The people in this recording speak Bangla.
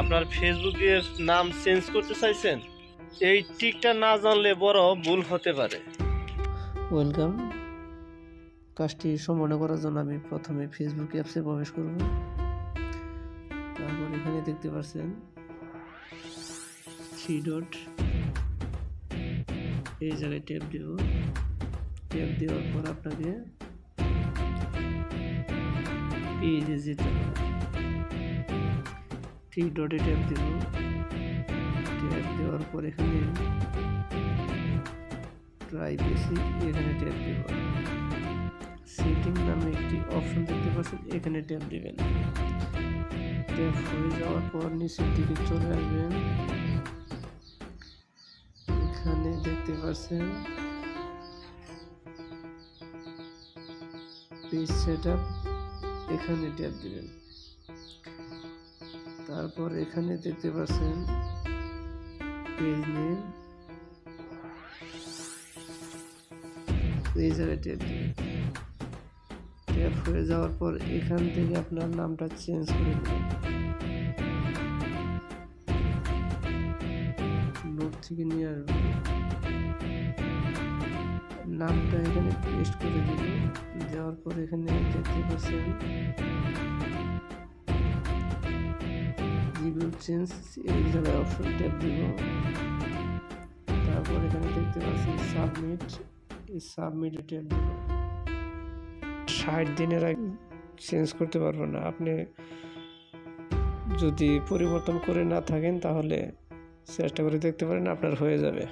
আপনার ফেসবুকের নাম চেঞ্জ করতে চাইছেন, এই টিকটা না জানলে বড় ভুল হতে পারে। ওয়েলকাম। কাজটি সম্পন্ন করার জন্য আমি প্রথমে ফেসবুক অ্যাপসে প্রবেশ করব। তারপর এখানে দেখতে পাচ্ছেন থ্রি ডট এই জায়গায় ট্যাপ দেব। ট্যাপ দেওয়ার পর আপনাকে পেজে যেতে হবে। থ্রি ডটে ট্যাপ দেব। ট্যাপ দেওয়ার পর এখানে প্রাইভেসি এখানে ট্যাপ দেব। সেটিং নামে একটি অপশন দেখতে পাচ্ছেন, এখানে ট্যাপ দিবেন। ট্যাপ হয়ে যাওয়ার পর নিচের দিকে চলে আসবেন। এখানে দেখতে পাচ্ছেন পেজ সেট আপ এখানে ট্যাপ দিবেন। তারপর এখানে দেখতে পাচ্ছেন পেজ নেম। ট্যাপ হয়ে যাওয়ার পর এখান থেকে আপনার নামটা চেঞ্জ করে দেবেন। নোট থেকে নিয়ে আসবেন। নামটা এখানে পেস্ট করে দিবেন। দেওয়ার পর এখানে দেখতে পাচ্ছেন চেঞ্জ জায়গায় অপশন ট্যাপ দিব। তারপর এখানে দেখতে পাচ্ছি সাবমিট এই সাবমিটে ট্যাপ দিব। ষাট দিনের আগে চেঞ্জ করতে পারব না। আপনি যদি পরিবর্তন করে না থাকেন, তাহলে চেষ্টা করে দেখতে পারেন আপনার হয়ে যাবে।